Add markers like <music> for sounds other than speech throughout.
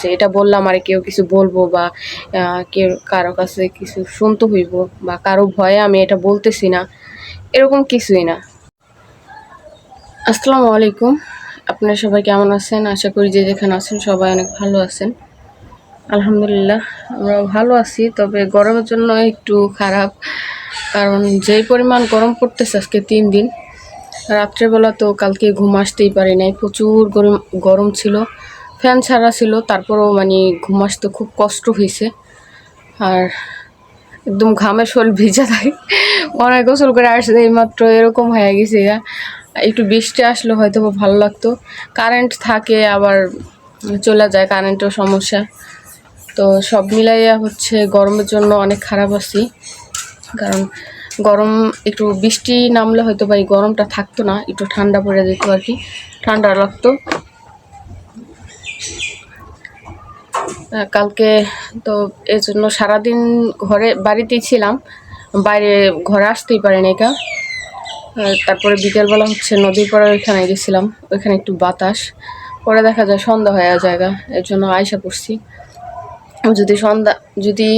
যে এটা বললাম আর কেউ কিছু বলব বা কেউ কারও কাছে কিছু শুনতে হইব বা কারও ভয়ে আমি এটা বলতেছি না, এরকম কিছুই না। আসসালামু আলাইকুম। আপনারা সবাই কেমন আছেন? আশা করি যে যেখানে আছেন সবাই অনেক ভালো আছেন। আলহামদুলিল্লাহ আমরা ভালো আছি, তবে গরমের জন্য একটু খারাপ, কারণ যেই পরিমাণ গরম পড়তেছে আজকে তিন দিন, রাত্রেবেলা তো কালকে ঘুম আসতেই পারি নাই, প্রচুর গরম গরম ছিল। ফ্যান ছাড়া ছিল, তারপরেও মানে ঘুম আসতে খুব কষ্ট হয়েছে। আর একদম ঘামে শরীর ভিজা থাকে। অনেক গোসল করে আসছে, এইমাত্র এরকম হয়ে গেছে। একটু বৃষ্টি আসলে হয়তো ভালো লাগতো। কারেন্ট থাকে, আবার চলে যায় কারেন্টের সমস্যা। তো সব মিলাইয়া হচ্ছে গরমের জন্য অনেক খারাপ আছি। কারণ গরম, একটু বৃষ্টি নামলে হয়তো বা এই গরমটা থাকতো না, একটু ঠান্ডা পড়ে যেত আর কি। ঠান্ডা লাগতো। কালকে তো এর জন্য সারাদিন ঘরে, বাড়িতেই ছিলাম। বাইরে ঘরে আসতেই পারিনি কা তারপরে বিকেলবেলা হচ্ছে নদীর পাড়ে ওইখানে গেছিলাম। ওইখানে একটু বাতাস। পরে দেখা যায় সন্ধ্যা হয়ে জায়গা এর জন্য আয়সা পড়ছি। যদি সন্ধ্যা, যদি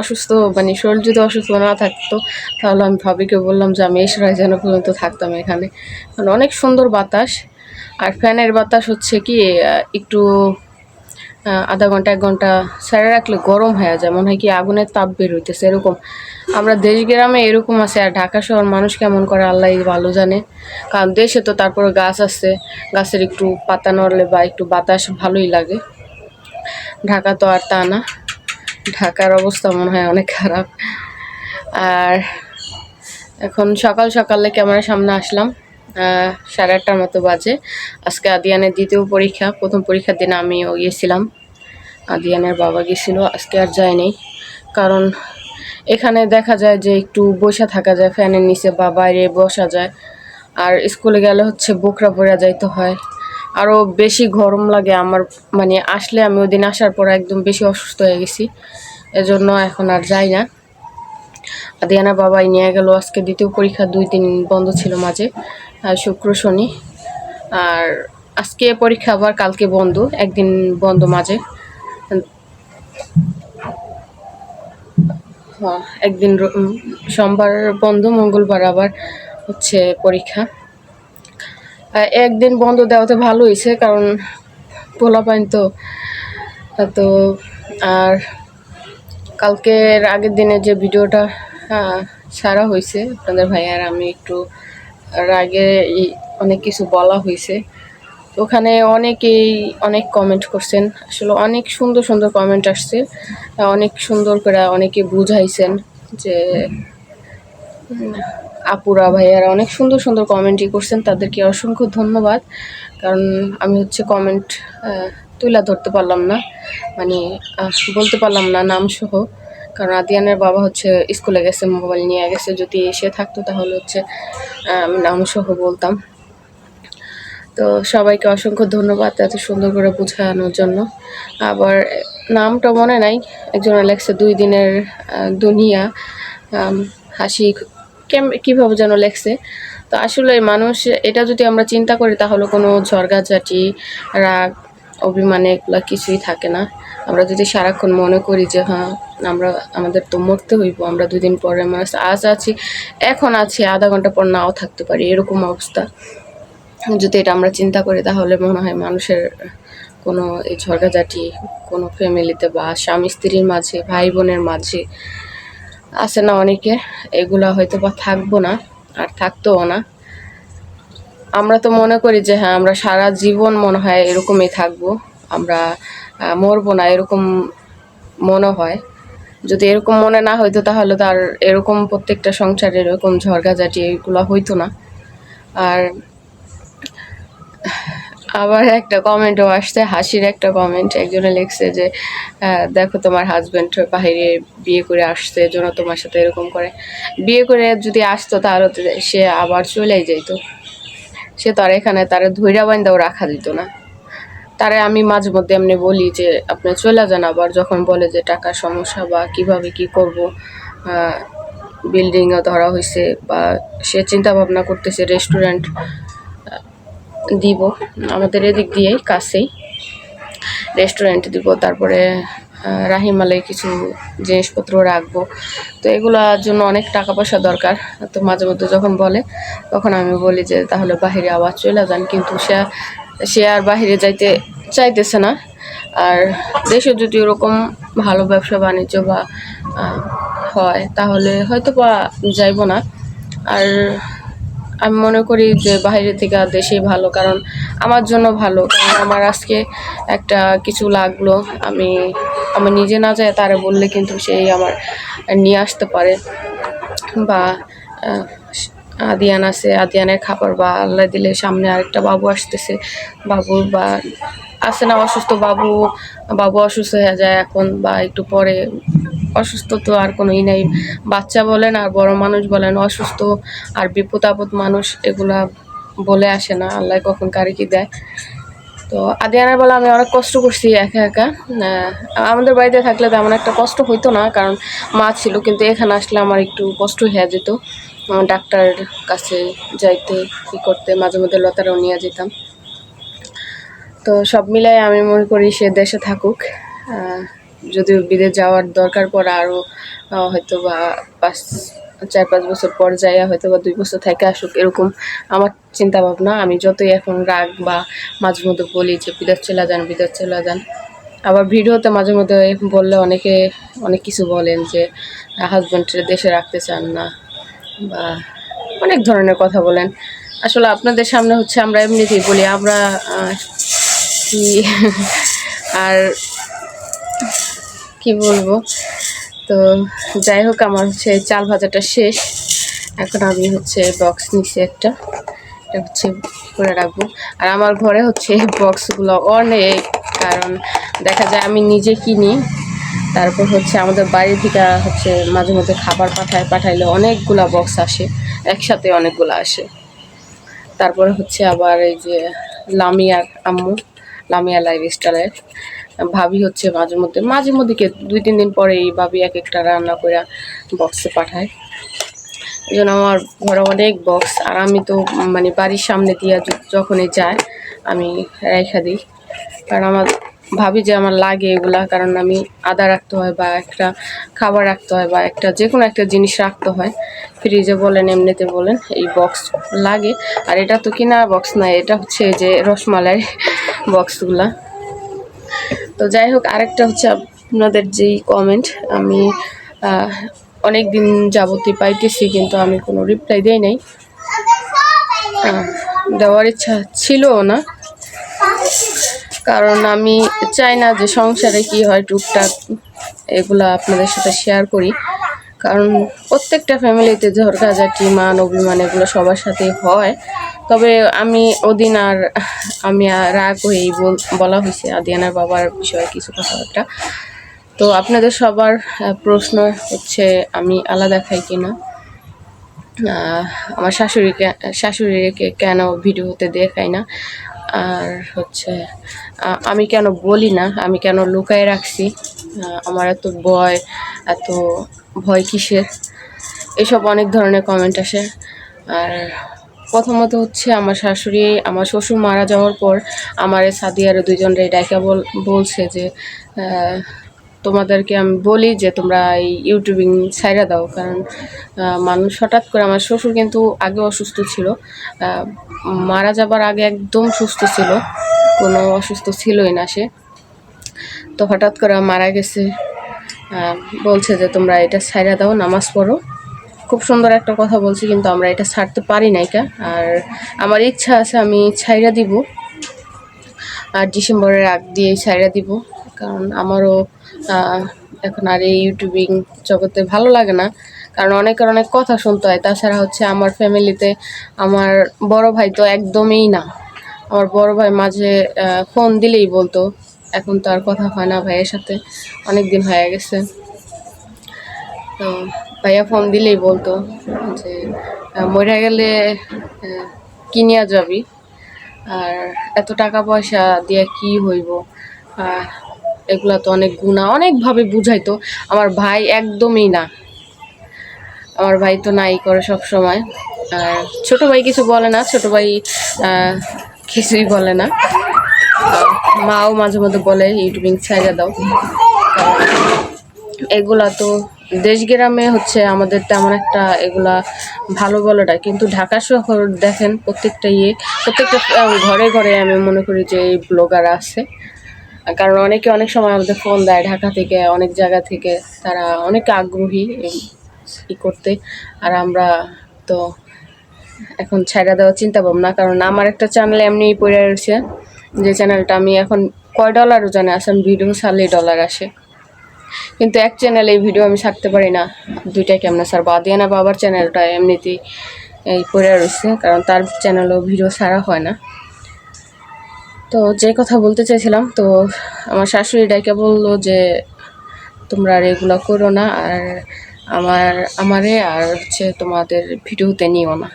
অসুস্থ মানে শরীর যদি অসুস্থ না থাকতো, তাহলে আমি ভাবিকে বললাম যে আমি এসরাই যেন পর্যন্ত থাকতাম এখানে। কারণ অনেক সুন্দর বাতাস। আর ফ্যানের বাতাস হচ্ছে কি একটু আধা ঘণ্টা, এক ঘণ্টা ছেড়ে রাখলে গরম হয়ে যায়। মনে হয় কি আগুনের তাপ বের হইতেছে, এরকম। আমরা দেশ গ্রামে এরকম আছে, আর ঢাকা শহর মানুষ কেমন করে, আল্লাহ ভালো জানে। কারণ দেশে তো তারপরে গাছ আছে, গাছের একটু পাতা নড়লে বা একটু বাতাস ভালোই লাগে। ঢাকা তো আর তা না, ঢাকার অবস্থা মনে হয় অনেক খারাপ। আর এখন সকাল সকালে ক্যামেরার সামনে আসলাম। সাড়ে আটটার মতো বাজে। আজকে আদিয়ানের দ্বিতীয় পরীক্ষা, প্রথম পরীক্ষার দিন আমিও গিয়েছিলাম। আদিয়ানের বাবা গেছিল আজকে আর যায়নি কারণ এখানে দেখা যায় যে একটু বসে থাকা যায়, ফ্যানের নিচে বা বাইরে বসা যায়। আর স্কুলে গেলে হচ্ছে বোকরা পরে যাইতে হয়। আরও বেশি গরম লাগে আমার মানে আসলে আমি ওদিন আসার পর একদম বেশি অসুস্থ হয়ে গেছি। এজন্য এখন আর যাই না। আদিয়ানা বাবাই নিয়ে গেল, আজকে দ্বিতীয় পরীক্ষা দুই দিন বন্ধ ছিল মাঝে। শুক্র শনি। আর আজকে পরীক্ষা আবার কালকে বন্ধ একদিন বন্ধ মাঝে। হ্যাঁ, একদিন সোমবার বন্ধ মঙ্গলবার আবার হচ্ছে পরীক্ষা। একদিন বন্ধ দেওয়াতে ভালো হয়েছে কারণ পোলা পোলাপাইন তো তো আর কালকের আগের দিনে যে ভিডিওটা ছাড়া হয়েছে আপনাদের ভাইয়ার আমি একটু ই- অনেক কিছু বলা হয়েছে। ওখানে অনেকেই অনেক কমেন্ট করছেন। আসলে অনেক সুন্দর সুন্দর কমেন্ট আসছে। অনেক সুন্দর করে অনেকে বুঝাইছেন যে আপুরা, ভাইয়ারা অনেক সুন্দর সুন্দর কমেন্টই করছেন। তাদেরকে অসংখ্য ধন্যবাদ। কারণ আমি হচ্ছে কমেন্ট তুলে ধরতে পারলাম না। মানে বলতে পারলাম না নাম সহ কারণ আদিয়ানের বাবা হচ্ছে স্কুলে গেছে, মোবাইল নিয়ে গেছে। যদি এসে থাকতো তাহলে হচ্ছে আমি নাম সহ বলতাম। তো সবাইকে অসংখ্য ধন্যবাদ এত সুন্দর করে বোঝানোর জন্য। আবার নামটা মনে নাই একজনের লেখছে দুই দিনের দুনিয়া হাসি কীভাবে যেন লেখছে। তো আসলে মানুষ, এটা যদি আমরা চিন্তা করি তাহলে কোনো ঝড়গাঝাটি রাগ অভিমানে এগুলো কিছুই থাকে না। আমরা যদি সারাক্ষণ মনে করি যে হ্যাঁ আমরা, আমাদের তো মরতে হইব, আমরা দুদিন পরে মানুষ আজ আছি, এখন আছি, আধা ঘণ্টা পর নাও থাকতে পারি, এরকম অবস্থা। যদি এটা আমরা চিন্তা করি, তাহলে মনে হয় মানুষের কোনো এই ঝগড়াঝাটি, কোনো ফ্যামিলিতে বা স্বামী স্ত্রীর মাঝে ভাই বোনের মাঝে আছে না অনেকে এগুলা হয়তো বা থাকব না, আর থাকতোও না। আমরা তো মনে করি যে হ্যাঁ আমরা সারা জীবন মনে হয় এরকমই থাকব। আমরা মরবো না, এরকম মনে হয়। যদি এরকম মনে না হইতো, তাহলে তো আর এরকম প্রত্যেকটা সংসারে এরকম ঝড়গাঝাটি এগুলো হইতো না। আর আবার একটা কমেন্টও আসছে, হাসির একটা কমেন্ট। একজনে লিখছে যে দেখো তোমার হাজবেন্ড বাহিরে বিয়ে করে আসছে এজন্য তোমার সাথে এরকম করে। বিয়ে করে যদি আসতো, তাহলে সে আবার চলেই যাইতো। সে তো আর এখানে তারা ধৈর্য বান্ধাও রাখা দিত না। তারে আমি মাঝে মধ্যে এমনি বলি যে, আপনি চলে যান আবার। যখন বলে যে, টাকার সমস্যা বা কীভাবে কি করব? বিল্ডিংও ধরা হয়েছে বা সে চিন্তা ভাবনা করতেছে রেস্টুরেন্ট দিব। আমাদের এদিক দিয়েই কাছেই রেস্টুরেন্ট দিব। তারপরে আহ, রাহিমালে কিছু জিনিসপত্র রাখব। তো এগুলোর জন্য অনেক টাকা পয়সা দরকার। তো মাঝে মধ্যে যখন বলে তখন আমি বলি যে তাহলে বাহিরে আবার চলে যান। কিন্তু সে সে আর বাহিরে যাইতে চাইতেছে না। আর দেশে যদি ওরকম ভালো ব্যবসা বাণিজ্য বা হয় তাহলে হয়তো বা যাইবো না। আর আমি মনে করি যে বাইরে থেকে দেশেই ভালো কারণ আমার জন্য ভালো। কারণ আমার আজকে একটা কিছু লাগল। আমি আমি নিজে না যায় তারা বললে কিন্তু সেই আমার নিয়ে আসতে পারে। বা আদিয়ান আছে, আদিয়ানের খাবার বা আল্লাহ দিলে সামনে আরেকটা বাবু আসতেছে। বাবু বা, আছে না অসুস্থ বাবু বাবু অসুস্থ হয়ে যায় এখন বা একটু পরে। অসুস্থ তো আর কোনো ই নাই। বাচ্চা বলেন আর বড় মানুষ বলেন, অসুস্থ আর বিপদ আপদ মানুষ এগুলা বলে আসে না। আল্লাহ কখন কারে কি দেয়? তো আদিয়ানের বেলা আমি অনেক কষ্ট করছি একা একা। আমাদের বাড়িতে থাকলে তেমন একটা কষ্ট হইতো না, কারণ মা ছিল, কিন্তু এখানে আসলে আমার একটু কষ্ট হয়ে যেত। ডাক্তার কাছে যাইতে, ই করতে, মাঝে মধ্যে লতারাও নিয়ে যেতাম। তো সব মিলাই আমি মনে করি সে দেশে থাকুক। যদিও বিদেশ যাওয়ার দরকার পড়ে আরও হয়তো বা পাঁচ চার পাঁচ বছর পর যাইয়া হয়তো বা দুই বছর থেকে আসুক, এরকম আমার চিন্তা ভাবনা আমি যতই এখন রাগ বা মাঝে মধ্যে বলি যে বিদেশ চলে যান বিদেশ চলে যান। আবার ভিডিওতে মাঝে মধ্যে বললে অনেকে অনেক কিছু বলেন যে হাজব্যান্ডের দেশে রাখতে চান না। বা অনেক ধরনের কথা বলেন। আসলে আপনাদের সামনে হচ্ছে আমরা এমনিতেই বলি, আমরা কি? <laughs> আর কি বলব? তো যাই হোক, আমার হচ্ছে চাল ভাজাটা শেষ। এখন আমি হচ্ছে বক্স নিছি একটা। এটা হচ্ছে করে রাখব। আর আমার ঘরে হচ্ছে বক্সগুলো অনেক, কারণ দেখা যায় আমি নিজে কিনি। তারপর হচ্ছে আমাদের বাড়ি থেকে হচ্ছে মাঝে মধ্যে খাবার পাঠায়, পাঠাইলে অনেকগুলা বক্স আসে। একসাথে অনেকগুলো আসে। তারপরে হচ্ছে আবার এই যে লামিয়ার আম্মু, লামিয়া লাইফ স্টাইলের ভাবি হচ্ছে মাঝে মধ্যে মাঝে মধ্যে কে দুই, তিন দিন পরে এই ভাবি এক একটা রান্না করে বক্সে পাঠায়। এই জন্য আমার ঘরে অনেক বক্স আর আমি তো মানে বাড়ির সামনে দিয়ে যখনই যায়, আমি রেখা দিই। কারণ আমার ভাবি যে আমার লাগে এগুলা, কারণ আমি আদা রাখতে হয় বা একটা খাবার রাখতে হয় বা একটা যে কোনো একটা জিনিস রাখতে হয়। ফ্রিজে বলেন, এমনিতে বলেন, এই বক্স লাগে। আর এটা তো কিনা বক্স না, এটা হচ্ছে যে রসমালাই বক্সগুলা তো যাই হোক, আরেকটা হচ্ছে আপনাদের যেই কমেন্ট আমি অনেক দিন যাবতীয় পাইতেছি, কিন্তু আমি কোনো রিপ্লাই দেই নাই। দেওয়ার ইচ্ছা ছিলও না। কারণ আমি চাই না যে সংসারে কি হয়, টুকটাক এগুলো আপনাদের সাথে শেয়ার করি। কারণ প্রত্যেকটা ফ্যামিলিতে ঝড়কাঝাটি মান, অভিমান এগুলো সবার সাথেই হয়। তবে আমি ওদিন আর, আমি রাগ হয়েই বল- হয়েছে আদিয়ানার বাবার বিষয়ে কিছু কথাবার্তা তো আপনাদের সবার প্রশ্ন হচ্ছে, আমি আলাদা খাই কিনা? আমার শাশুড়িকে শাশুড়িকে কেন ভিডিওতে দেখাই না? আর হচ্ছে আমি কেন বলি না? আমি কেন লুকায় রাখছি? আমার এত ভয় এত ভয় কিসের? এসব অনেক ধরনের কমেন্ট আসে। আর প্রথমত হচ্ছে আমার শাশুড়ি, আমার শ্বশুর মারা যাওয়ার পর আমার এই সাদিয়ার দুইজনরে ডাইকা বল, বলছে যে তোমাদেরকে আমি বলি যে, তোমরা এই ইউটিউবিং ছাইরা দাও। কারণ মানুষ হঠাৎ করে, আমার শ্বশুর কিন্তু আগে অসুস্থ ছিল। মারা যাবার আগে একদম সুস্থ ছিল। কোনো অসুস্থ ছিলই না সে। তো হঠাৎ করে মারা গেছে। বলছে যে তোমরা এটা ছাইরা দাও, নামাজ পড়ো। খুব সুন্দর একটা কথা বলছি, কিন্তু আমরা এটা ছাড়তে পারি নাই কা। আর আমার ইচ্ছা আছে আমি ছাইরা দিব। আর ডিসেম্বরের আগ দিয়ে ছাইরা দিব। কারণ আমারও এখন আর এই ইউটিউবিং জগতে ভালো লাগে না। কারণ অনেকের অনেক কথা শুনতে হয়। তাছাড়া হচ্ছে আমার ফ্যামিলিতে আমার বড় ভাই তো একদমই না। আমার বড় ভাই মাঝে ফোন দিলেই বলতো এখন তো আর কথা হয় না ভাইয়ের সাথে। অনেক দিন হয়ে গেছে। তো ভাইয়া ফোন দিলেই বলতো যে মরে গেলে আহ, কি নিয়ে যাবি? আর এত টাকা পয়সা দিয়ে কি হইব? এগুলা তো অনেক গুণা অনেকভাবে বুঝাইতো। আমার ভাই একদমই না। আমার ভাই তো নাই করে সব সময়। আর ছোট ভাই কিছু বলে না ছোট ভাই কিছুই বলে না। মাও মাঝে মধ্যে বলে, ইউটিউবিং ছাইড়া দাও। এগুলা তো দেশ গ্রামে হচ্ছে আমাদের তেমন একটা এগুলা ভালো বলাটা কিন্তু ঢাকা শহর দেখেন প্রত্যেকটা ইয়ে প্রত্যেকটা ঘরে ঘরে আমি মনে করি যে এই ব্লগার আছে। কারণ অনেকে অনেক সময় আমাদের ফোন দেয় ঢাকা থেকে, অনেক জায়গা থেকে। তারা অনেক আগ্রহী ই করতে। আর আমরা তো এখন ছাইড়া দেওয়ার চিন্তা ভাবনা কারণ আমার একটা চ্যানেল এমনি পড়ে রয়েছে। যে চ্যানেলটা আমি এখন কয় ডলারও জানে আসে আমি ভিডিও ছাড়লে ডলার আসে। কিন্তু এক চ্যানেলে এই ভিডিও আমি ছাড়তে পারি না। দুইটাই কেমন স্যার বাদিয়ানা বাবার চ্যানেলটা এমনিতেই এই পড়ে রয়েছে, কারণ তার চ্যানেলেও ভিডিও ছাড়া হয় না। তো যে কথা বলতে চাইছিলাম, তো আমার শাশুড়ি ডাইকে বলল যে, তোমরা আর এগুলো করো না, আর আমার, আমারে আর হচ্ছে তোমাদের ভিডিওতে নিও না।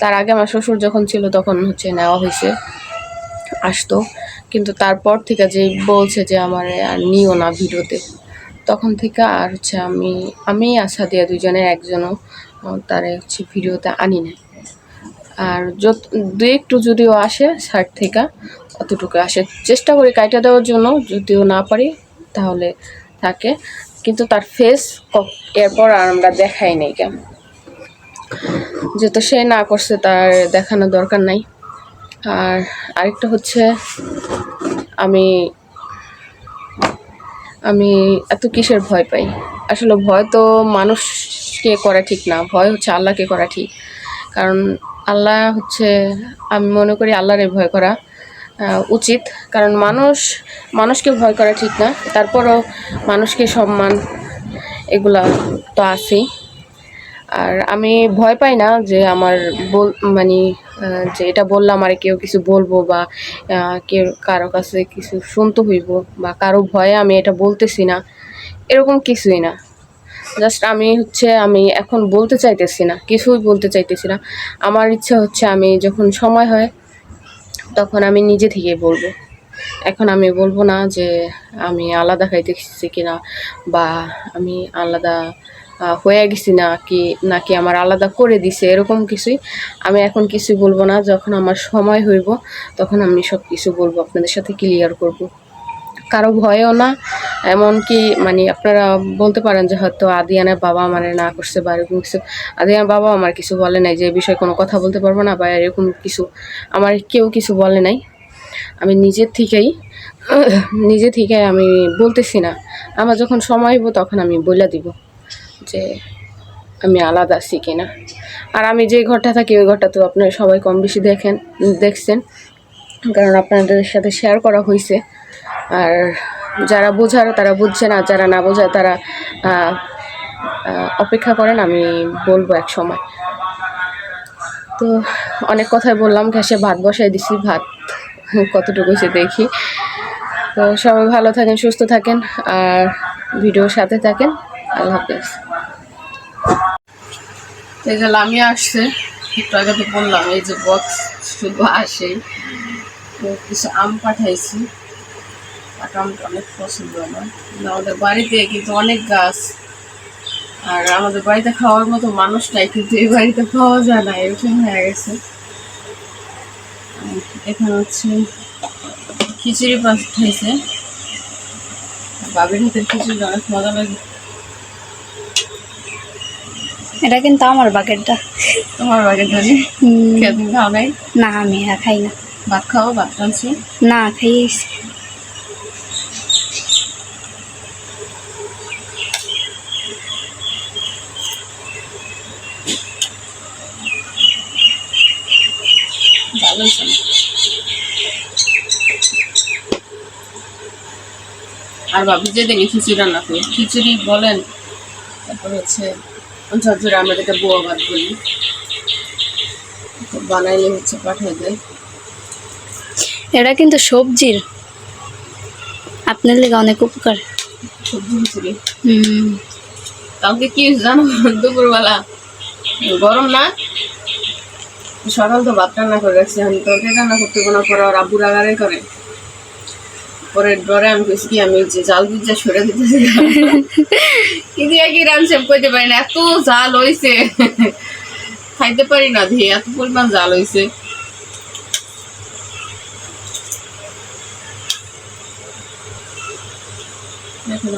তার আগে আমার শ্বশুর যখন ছিল তখন হচ্ছে নেওয়া হয়েছে। আসতো। কিন্তু তারপর থেকে যে বলছে যে আমার আর নিও না ভিডিওতে, তখন থেকে আর হচ্ছে আমি আমি আশা দিয়ে দুজনের একজনও তারে হচ্ছে ভিডিওতে আনি নাই। আর যত, দু একটু যদিও আসে সাইড থেকে, অতটুকু আসে। চেষ্টা করি কাইটা দেওয়ার জন্য, যদিও না পারি, তাহলে থাকে। কিন্তু তার ফেস এরপর আর আমরা দেখাই নাই কেমন যেহেতু সে না করছে, তার দেখানোর দরকার নাই। আর আরেকটা হচ্ছে আমি আমি এত কিসের ভয় পাই? আসলে ভয় তো মানুষকে করা ঠিক না, ভয় হচ্ছে আল্লাহকে করা ঠিক। কারণ আল্লাহ হচ্ছে, আমি মনে করি আল্লাহরে ভয় করা উচিত। কারণ মানুষ, মানুষকে ভয় করা ঠিক না, তারপরও মানুষকে সম্মান, এগুলা তো আছেই। আর আমি ভয় পাই না যে আমার বল মানে যে এটা বললাম আর কেউ কিছু বলব বা কেউ কারও কাছে কিছু শুনতে হইব বা কারও ভয়ে আমি এটা বলতেছি না, এরকম কিছুই না। জাস্ট আমি হচ্ছে, আমি এখন বলতে চাইতেছি না, কিছুই বলতে চাইতেছি না। আমার ইচ্ছা হচ্ছে আমি যখন সময় হয়, তখন আমি নিজে থেকে বলব। এখন আমি বলব না যে আমি আলাদা খাইতেছি কিনা বা আমি আলাদা হয়ে গেছি না কি নাকি আমার আলাদা করে দিছে, এরকম কিছুই আমি এখন কিছু বলব না। যখন আমার সময় হইব, তখন আমি সব কিছু বলব, আপনাদের সাথে ক্লিয়ার করব। কারও ভয়ও না, এমনকি মানে আপনারা বলতে পারেন যে হয়তো আদিয়ানের বাবা আমার না করছে বা এরকম কিছু। আদিয়ানের বাবা আমার কিছু বলে নাই, যে বিষয়ে কোনো কথা বলতে পারব না বা এরকম কিছু আমার কেউ কিছু বলে নাই। আমি নিজের থেকেই, নিজে থেকে আমি বলতেছি না। আমার যখন সময় হইব, তখন আমি বলে দিব। যে আমি আলাদা আছি কিনা। আর আমি যে ঘরটা থাকি, ওই ঘরটা তো আপনারা সবাই কম বেশি দেখেন, দেখছেন। কারণ আপনাদের সাথে শেয়ার করা হয়েছে আর যারা বোঝার তারা বুঝছে না, যারা না বোঝায় তারা অপেক্ষা করেন, আমি বলব এক সময়। তো অনেক কথাই বললাম, গ্যাসে ভাত বসাই দিছি, ভাত কতটুকু হয়েছে দেখি। তো সবাই ভালো থাকেন, সুস্থ থাকেন, আর ভিডিওর সাথে থাকেন, আল্লাহ হাফেজ। এই যে লামিয়া আসছে, একটু আগে তো বললাম, এই যে বক্স শুধু আসেই। তো কিছু আম পাঠাইছি। আমটা অনেক পছন্দ আমার। আমাদের বাড়িতে কিন্তু অনেক গাছ। আর আমাদের বাড়িতে খাওয়ার মতো মানুষ নাই কিন্তু এই বাড়িতে খাওয়া যায় না এরকম হয়ে গেছে। এখানে হচ্ছে খিচুড়ি পাঠাইছে। বাবির হাতের খিচুড়ি অনেক মজা লাগে। এটা কিন্তু আমার বাকেটটা। তোমার বাড়ির ধরে খেয়ে খাও নাই? না আমি আর খাই না। ভাত খাও ভাত রাঁধছি? না খাইয়েছি ভালো আর ভাবি যে দিন খিচুড়ি রান্না করি খিচুড়ি বলেন তারপর হচ্ছে ঝরঝরে আমরা যেটা বোয়া ভাত বলি তো বানাইলে হচ্ছে পাঠিয়ে দেয়। এটা কিন্তু সবজির। আপনার লেগে অনেক উপকার। সবজি খিচুড়ি হুম। কালকে কি জানো দুপুরবেলা গরম না? সকাল তো ভাত রান্না করে রাখছি আমি তরকারি রান্না করতে কোনো পরে ওর আব্বু রাগারে করে। পরে ডরে আমি কইছি কি, আমি যে জাল দিয়ে সরে দিতেছি কিন্তু একই রান সেভ করতে পারি না, এত জাল হইছে। খাইতে পারি না ধেয়ে, এত পরিমাণ জাল হইছে। দেখো